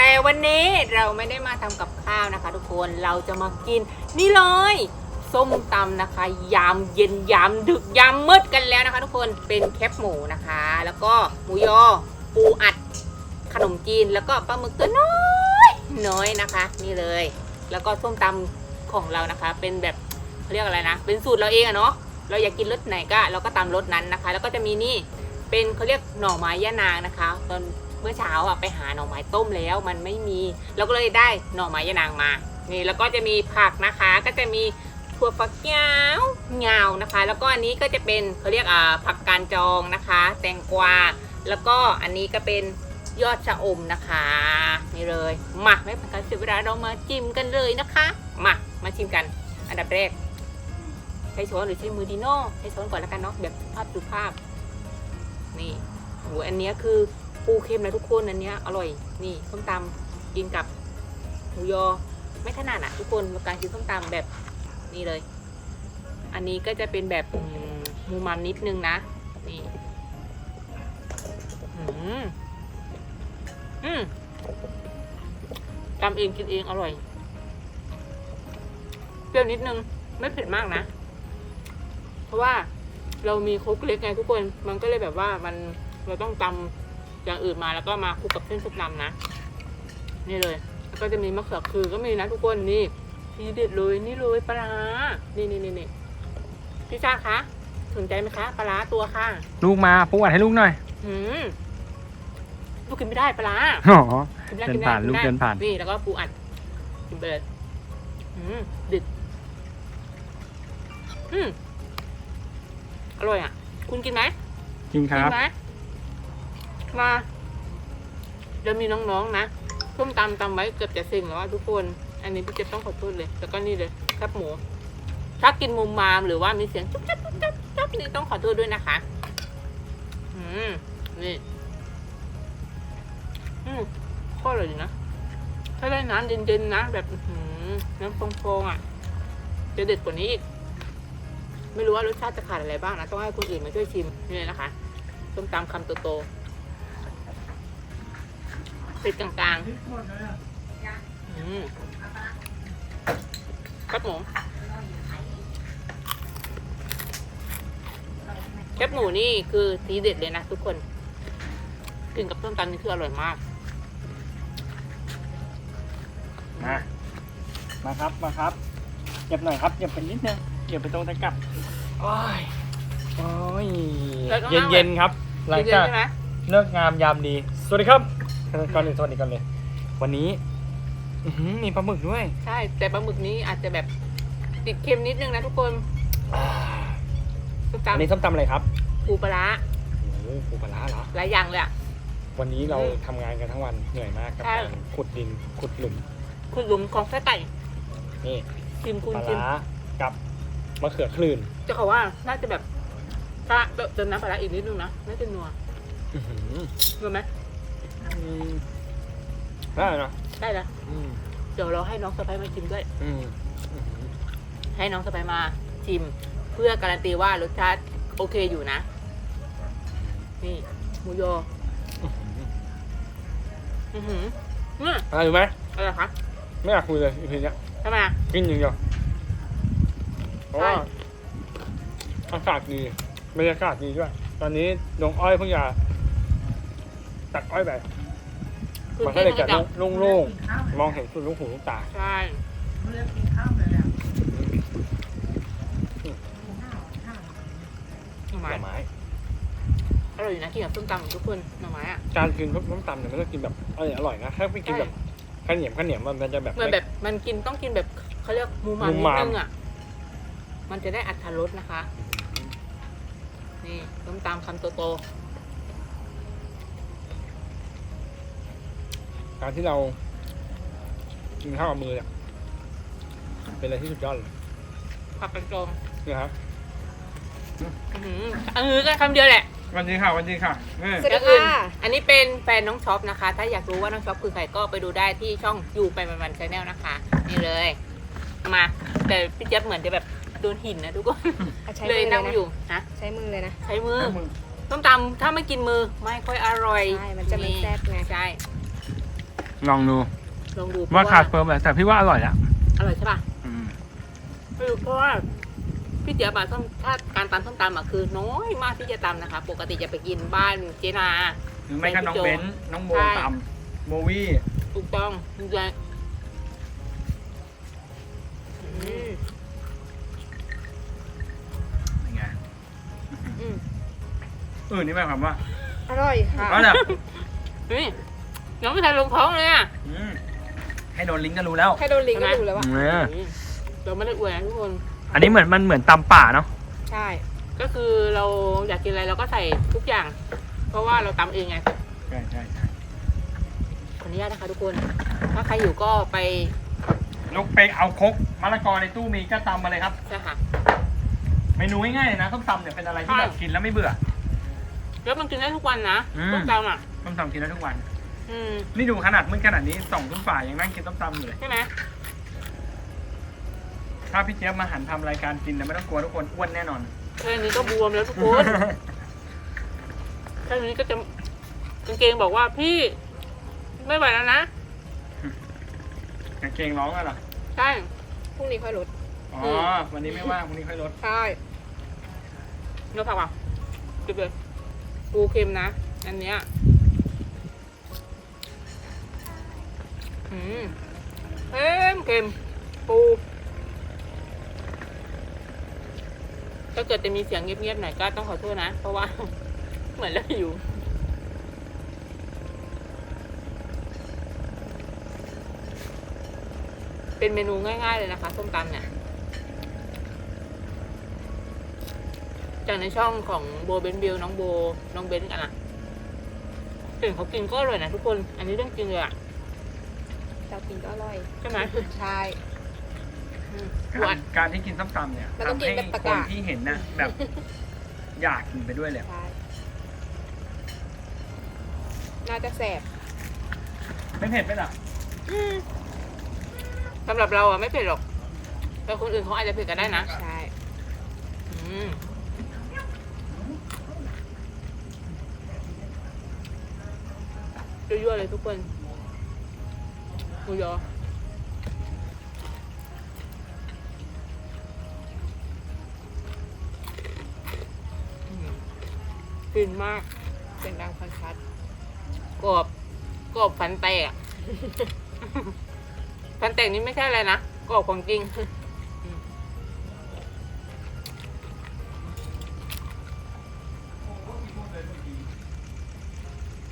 แต่วันนี้เราไม่ได้มาทำกับข้าวนะคะ ทุกคนเราจะมากิน นี่เลยส้มตำนะคะ ยามเย็นยามดึกยามมืดกันแล้วนะคะ ทุกคนเป็นแคบหมูนะคะ แล้วก็หมูยอ ปูอัด ขนมจีนแล้วก็ปลาหมึกตัวน้อยน้อยนะคะ นี่เลย แล้วก็ส้มตำของเรานะคะ เป็นแบบเขาเรียกอะไรนะ เป็นสูตรเราเองอะเนาะเราอยากกินรสไหนก็เราก็ตามรสนั้นนะคะ แล้วก็จะมีนี่เป็นเขาเรียกหน่อไม้ย่านางนะคะ ตอน เมื่อเช้าอะไปหาหน่อไม้ต้มแล้วมันไม่มีเราก็เลยได้หน่อไม้ยานางมานี่แล้วก็จะมีผักนะคะ ก็จะมีถั่วฝักยาวเงานะคะ แล้วก็อันนี้ก็จะเป็นเขาเรียกอ่าผักกาดจองนะคะ แตงกวาแล้วก็อันนี้ก็เป็นยอดชะอมนะคะนี่เลยมาไม่เป็นการเสียเวลาเรามาจิ้มกันเลยนะคะมามาชิมกัน อันดับแรกใช้ช้อนหรือใช้มือดีโน่ใช้ช้อนก่อนแล้วกันเนาะแบบสุภาพสุภาพนี่โหอันนี้คือ ปูเค็มนะทุกคนอันเนี้ยอร่อยนี่ส้มตำกินกับหมูยอไม่ถนัดอะทุกคนการกินส้มตำแบบนี่เลย อันนี้ก็จะเป็นแบบมูมันนิดนึงนะนี่อืมอืมตำเองกินเองอร่อยเปรี้ยวนิดนึงไม่เผ็ดมากนะ เพราะว่าเรามีโคกเล็กไงทุกคน มันก็เลยแบบว่ามันเราต้องตำ อย่างอื่นมาแล้วก็มาคลุกกับเส้นซุปนำนะ นี่เลย แล้วก็จะมีมะเขือคือก็มีนะทุกคนนี่ทีเด็ดเลยนี่เลยปลาร้านี่นี่นี่นี่พี่ชาคะสนใจไหมคะปลาร้าตัวค่ะลูกมาปูอัดให้ลูกหน่อยหืมลูกกินไม่ได้ปลาร้าอ๋อกินไม่ได้เดิกินนไม่ได้ผ่านกิลูกไม่ได้เดินผ่าน นี่แล้วก็ปูอัดกินไปเลยอืมดึกอืมอร่อยอะ คุณกินไหมจริงคกิรับไหม มาจะมีน้องๆนะส้มตำตำไว้เกือบจะสิ่งแล้วอะทุกคน อันนี้พี่เจ็บต้องขอโทษเลย แล้วก็นี่เลยแคบหมู ถ้ากินมุมมามหรือว่ามีเสียงจุ๊บจับจุ๊บจับจุ๊บนี่ต้องขอโทษด้วยนะคะ อืม นี่ อืมโคตรอร่อยนะ ถ้าได้น้ำเย็นๆนะ แบบหือน้ำฟองๆอะ จะเด็ดกว่านี้อีก ไม่รู้ว่ารสชาติจะขาดอะไรบ้างนะ ต้องให้คนอื่นมาช่วยชิมนี่เลยนะคะ ส้มตำคำโตๆ ติดกลางๆอืมครับหมูแคบหมูนี่คือทีเด็ดเลยนะทุกคน กินกับส้มตำนี่คืออร่อยมาก มา มาครับ มาครับเหยียบหน่อยครับเหยียบไปนิดนึงเหยียบไปตรงตะกับโอ้ยโอ้ยแล้วก็เย็นเย็นๆครับ หลังเย็นจากๆใช่ไหม เลิกงามยามดี สวัสดีครับ ก่อนอื่นสวัสดีก่อนเลย วันนี้ อื้อหือมีปลาหมึกด้วยใช่ แต่ปลาหมึกนี้อาจจะแบบติดเค็มนิดนึงนะทุกคนอ่าส้มอันนี้ตำส้มตำอะไรครับปูปลาร้าโอ้โหปูปลาร้าเหรอ หลายอย่างเลยอะ วันนี้เราอืมทำงานกันทั้งวันเหนื่อยมากกับใช่ การขุดดินขุดหลุมคุณหลุมของไส้ไก่นี่ชิมคุณปลาชิมร้ากับมะเขือคลื่นจะเขาว่าน่าจะแบบถ้าเติมน้ำปลาร้าอีกนิดนึงนะน่าจะนัวอื้อหือรู้ไหม อืมได้เนอะได้แล้วอืมเดี๋ยวเราให้น้องสไปมาชิมด้วย อืมอื้อหือให้น้องสไปมาชิม เพื่อการันตีว่ารสชาติโอเคอยู่นะ นี่หมูยออื้อหืออือหือเนี่ยอะไรรู้ไหมอะไรคะไม่อยากคุยเลยอีพีเนี้ยทำไมอะ กินอย่างเดียวเพราะว่าใช่ อากาศดีบรรยากาศดีด้วย ตอนนี้ดงอ้อยเพิ่งจะตัดอ้อยไปคือ มันก็ที่เลยมันจะจะโล่งๆ มองเห็นสุดลูกหูลูกตา ใช่หน่อไม้หน่อไม้อร่อยอยู่นะกินกับส้มตำทุกคนหน่อไม้อะการกินส้มตำเนี่ยมันต้องกินแบบอร่อยอร่อยนะถ้าไปกินแบบข้าวเหนียวข้าวเหนียวมันจะแบบเหมือนแบบมันกินต้องกินแบบเขาเรียกมูมามูนิดมามนึงอะมันจะได้อัตรสนะคะ นี่ส้มตำคำโต การที่เรากินข้าวกับมือเนี่ยเป็นอะไรที่สุดยอดเลยๆผักกระจองนี่ครับอื้อหือเออกันคำเดียวแหละ วันนี้ค่ะวันนี้ค่ะนี่สวัสดีแล้วอื่นค่ะ อันนี้เป็นแฟนน้องช็อปนะคะ ถ้าอยากรู้ว่าน้องช็อปคือใครก็ไปดูได้ที่ช่องอยู่ไปวันๆชาแนลนะคะ นี่เลย มา แต่พี่เจี๊ยบเหมือนจะแบบโดนหินนะทุกคน อะใช้เลมืยอเลนั่ยงนะอยู่นะใช้มือเลยนะ ใช้มือมือส้มตำถ้าไม่กินมือไม่ค่อยอร่อยใช่มันจะไม่แซ่บไง ใช่ ลองดูลองดูว่าเพขาดระเฟิร์มแหละแต่พี่ว่าอร่อยอะอร่อยใช่ป่ะอืมไม่รู้เพราะว่าพี่เจี๊ยบอะส้มถ้าการตำส้มตำอะคือ น้อยมากที่จะตำนะคะ ปกติจะไปกินบ้านเจนาหรือไม่ก็น้องเบนซ์น้องโบใช่ตำโบวี่ถูกต้องถูกใจอืมเป็นไงอืมเออนี่หมายความว่า อร่อยค่ะก็แบบนี่ ยังไม่ทันลงท้องเลยอะอืมให้โดนลิงก์ก็รู้แล้ว แค่โดนลิงก์ก็รู้แล้วว่าเออ เราไม่ได้อวยนะทุกคน อันนี้เหมือนมันเหมือนตำป่าเนาะ ใช่ ก็คือเราอยากกินอะไรเราก็ใส่ทุกอย่าง เพราะว่าเราตำเองไง ใช่ใช่ใช่ขออนุญาตนะคะทุกคน ถ้าใครอยู่ก็ไปลูกไปเอาครกมะละกอในตู้มีก็ตำมาเลยครับ ใช่ค่ะ เมนูง่ายๆเลยนะต้มตำเนี่ยเป็นอะไรที่ใช่แบบกินแล้วไม่เบื่อ แล้วมันกินได้ทุกวันนะอืมต้มตำอะต้มตำกินได้ทุกวัน อืมนี่ดูขนาดมืดขนาดนี้สองทุ่มฝ่ายังนั่งกินต้มตำอยู่เลย ใช่ไหมถ้าพี่เจี๊ยบมาหันทำรายการกินเนี่ยไม่ต้องกลัวทุกคนอ้วนแน่นอนแค่นี้ก็บวมแล้วทุกคนแค่นี้ก็จะกางเกงบอกว่าพี่ ไม่ไหวแล้วนะกางเกงร้องอะเหรอใช่พรุ่งนี้ค่อยลดอ๋อวันนี้ไม่ว่างวันนี้ค่อยลดใช่เนื้อผักอะจุดเลยปูเค็มนะ อันเนี้ย เค็มเค็มปูถ้าเกิดจะมีเสียงเงียบๆหน่อยก็ต้องขอโทษนะ เพราะว่า เหมือนเราอยู่เป็นเมนูง่าย ๆ เลยนะคะส้มตำเนี่ย จากในช่องของโบเบนบิลน้องโบ น้องเบนกันอะเห็นเขากินก็อร่อยนะทุกคน อันนี้เรื่องจริงเลยอะ เรากินก็อร่อย ใช่ไหม ใช่อืมหกาวารนการที่กินส้มตำเนี่ยมันต้องทำกินให้แบบตะคกะนที่เห็นนะแบบ อยากกินไปด้วยเลย ใช่น่าจะแสบไม่เผ็ดไหมล่ะสำหรับเราอะไม่เผ็ดหรอก แต่คนอื่นเขาอาจจะเผ็ดกันได้นะ ใช่ อืมยั่วๆเลยทุกคน หมูยออืมฟินมากเสียงดังฟังชัดกรอบกรอบฟันแตกอะฟันแตกนี่ไม่ใช่อะไรนะกรอบของจริง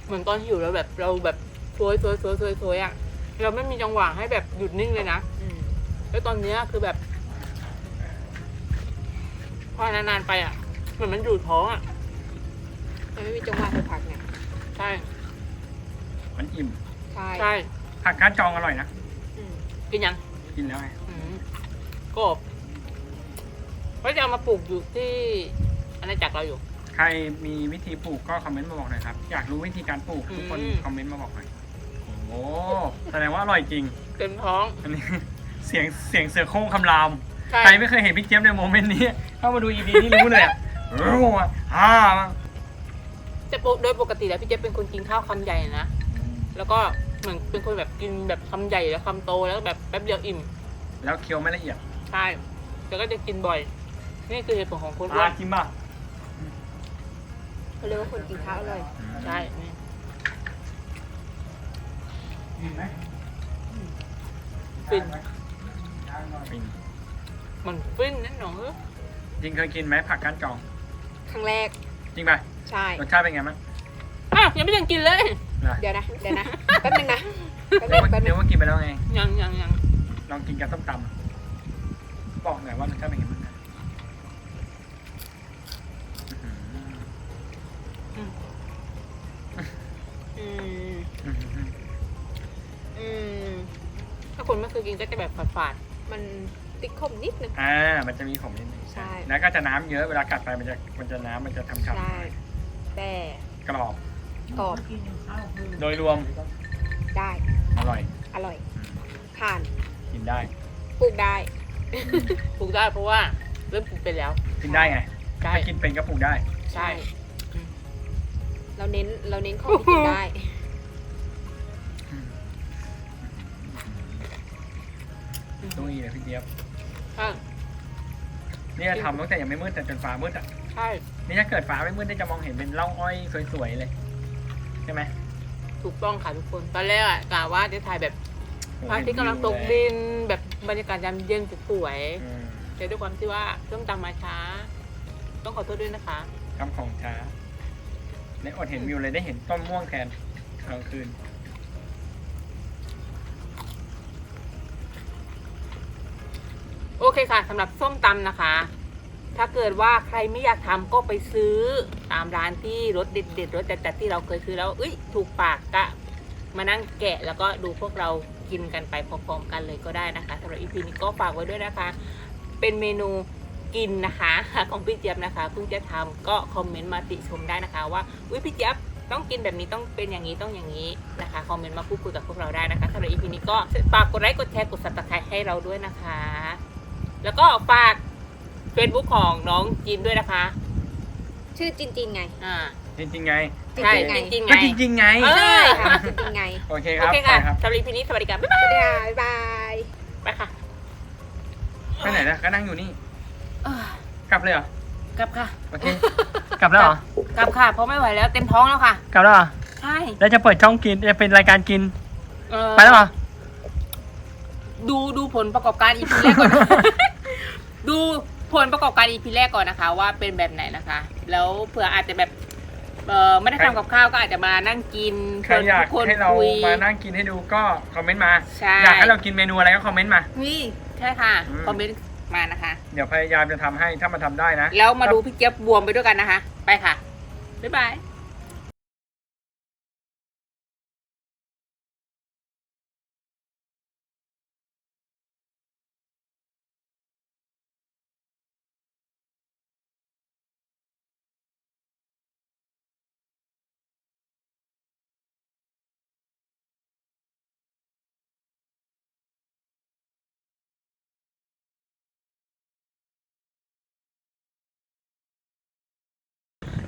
เหมือนตอนหิวแล้วแบบเราแบบโซยโซยโซยโซยโซยอะ เราไม่มีจังหวะให้แบบหยุดนิ่งเลยนะอืมแล้วตอนเนี้ยคือแบบ พอนานๆไปอะเหมือนมันอยู่ท้องอะมันไม่มีจังหวะให้พักไงใช่มันอิ่ม ใช่ใช่ผักกาดจองอร่อยนะ อืมกินยังกินแล้วไงอืมกรอบก็จะเอามาปลูกอยู่ที่อาณาจักรเราอยู่ ใครมีวิธีปลูกก็คอมเมนต์มาบอกหน่อยครับ อยากรู้วิธีการปลูกทุกคนอืม คอมเมนต์มาบอกหน่อย โอ้แสดงว่าอร่อยจริง เต็มท้อง อันนี้ เสียงเสียงเสือโคร่งคำราม ใช่ ใครไม่เคยเห็นพี่เจี๊ยบในโมเมนต์นี้ เข้ามาดู EP นี้รู้เลยอะโอ้โหอ่าแต่ปกโดยปกติแล้วพี่เจ๊เป็นคนกินข้าวคำใหญ่นะ แล้วก็เหมือนเป็นคนแบบกินแบบคำใหญ่แล้วคำโตแล้วแบบแป๊บเดียวอิ่ม แล้วเคี้ยวไม่ละเอียดใช่แต่ก็จะกินบ่อย นี่คือเหตุผลของคนอ้วอ่านกินป่ะเขาเรียกว่าคนกินข้าวอร่อย ใช่นี่ กินไหมฟินฟินมันฟินนั่นหนอจริงเคยกินไหมผักกาดจองครั้งแรก จริงป่ะใช่รสชาติเป็นไงมั้งอ้าวยังไม่ทันกินเลยนะเดี๋ยวนะเดี๋ยวนะแป๊บนึงนะแป๊บนึเดี๋ยวงว่าแป๊บนึเดี๋ยงวว่ากินไปแล้วไงยังยังยังลองกินกับต้มตำบอกหน่อยว่ารสชาติเป็นไงบ้าง คนไม่เคยกินก็จะแบบฝาดมันติดขมนิดนึง อ่า มันจะมีขมนิดนึงใช่ แล้วก็จะน้ำเยอะเวลากัดไปมันจะมันจะน้ำมันจะทำฉ่ใช่ แต่ำกรอบ กรอบโดยรวมได้อร่อยอร่อยผ่านกินได้ปลูกได้ๆปลูกได้เพราะว่าเริ่มปลูกไปแล้ว กินได้ไงใช่ถ้ากินเป็นก็ปลูกได้ ใช่อืมเราเน้นเราเน้นของที่กินได้ ต้องอีเลยพี่เจี๊ยบใช่เนี่ยทำตั้งแต่ยังไม่มืดแต่จนฟ้ามืดอะใช่นี่ถ้าเกิดฟ้าไม่มืดได้จะมองเห็นเป็นร่องอ้อยสวยๆเลยใช่ไหมถูกต้องค่ะทุกคนตอนแรกอะกะว่าจะถ่ายแบบโอ้พระอาทิตย์กำลังตกเห็นวิวเลยดินแบบบรรยากาศยามเย็นสวยอืมๆแต่ด้วยความที่ว่าส้มตำมาช้า ต้องขอโทษด้วยนะคะ ทำของช้าในอดเห็นวิวเลยได้เห็นต้นม่วงแทนกลางคืน โอเคค่ะสำหรับส้มตำนะคะ ถ้าเกิดว่าใครไม่อยากทำก็ไปซื้อตามร้านที่รสเด็ดๆรสแต่ที่เราเคยซื้อแล้วเอ้ยถูกปากก็มานั่งแกะแล้วก็ดูพวกเรากินกันไปพร้อมๆกันเลยก็ได้นะคะสำหรับอีพีนี้ก็ฝากไว้ด้วยนะคะ เป็นเมนูกินนะคะของพี่เจี๊ยบนะคะเพิ่งจะทำก็คอมเมนต์มาติชมได้นะคะ ว่าอุ้ยพี่เจี๊ยบต้องกินแบบนี้ต้องเป็นอย่างนี้ต้องอย่างนี้นะคะคอมเมนต์มาพูดคุยกับพวกเราได้นะคะสำหรับอีพีนี้ก็ฝากกดไลค์กดแชร์กด subscribe ให้เราด้วยนะคะ แล้วก็ฝาก Facebook ของน้องจินด้วยนะคะ ชื่อจินจินไงอ่าจริงๆไงจริงใช่ๆไงจริงๆไง ก็จริงๆไง เออ ใช่ค่ะจินจินไงโอเคคโอรับเคไปค่ะครับสำหรับอีพีนี้สวัสดีค่ะบ๊ายบายสวัสดีค่ะบ๊ายบาย ไปค่ะ ไปไหนนะก็นั่งอยู่นี่ เอ้ยกลับเลยเหรอ กลับค่ะ โอเค กลับแล้วเหรอ กลับค่ะเพราะไม่ไหวแล้วเต็มท้องแล้วค่ะ กลับแล้วเหรอ ใช่แล้วจะเปิดช่องกิน จะเป็นรายการกิน เอ่อไปแล้วเหรอ ดูดูผลประกอบการอีพีแรกก่อน ดูผลประกอบการอีพีแรกก่อนนะคะ ว่าเป็นแบบไหนนะคะ แล้วเผื่ออาจจะแบบเออไม่ได้ทำกับข้าวก็อาจจะมานั่งกินใครอยากทุคนให้เราคุย มานั่งกินให้ดูก็คอมเมนต์มา ใช่ อยากให้เรากินเมนูอะไรก็คอมเมนต์มา นี่ใช่ค่ะอืม คอมเมนต์มานะคะ เดี๋ยวพยายามจะทำให้ถ้ามันทำได้นะ แล้วมาดูพี่เจี๊ยบบวมไปด้วยกันนะคะ ไปค่ะ บ๊ายบาย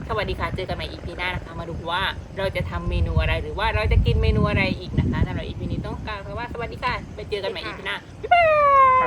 สวัสดีค่ะ เจอกันใหม่อีพีหน้านะคะ มาดูว่าเราจะทำเมนูอะไรหรือว่าเราจะกินเมนูอะไรอีกนะคะสำหรับอีพีนี้ต้องกล่าวคำว่าสวัสดีค่ะ ไปเจอกันใหม่อีพีหน้า บ๊ายบาย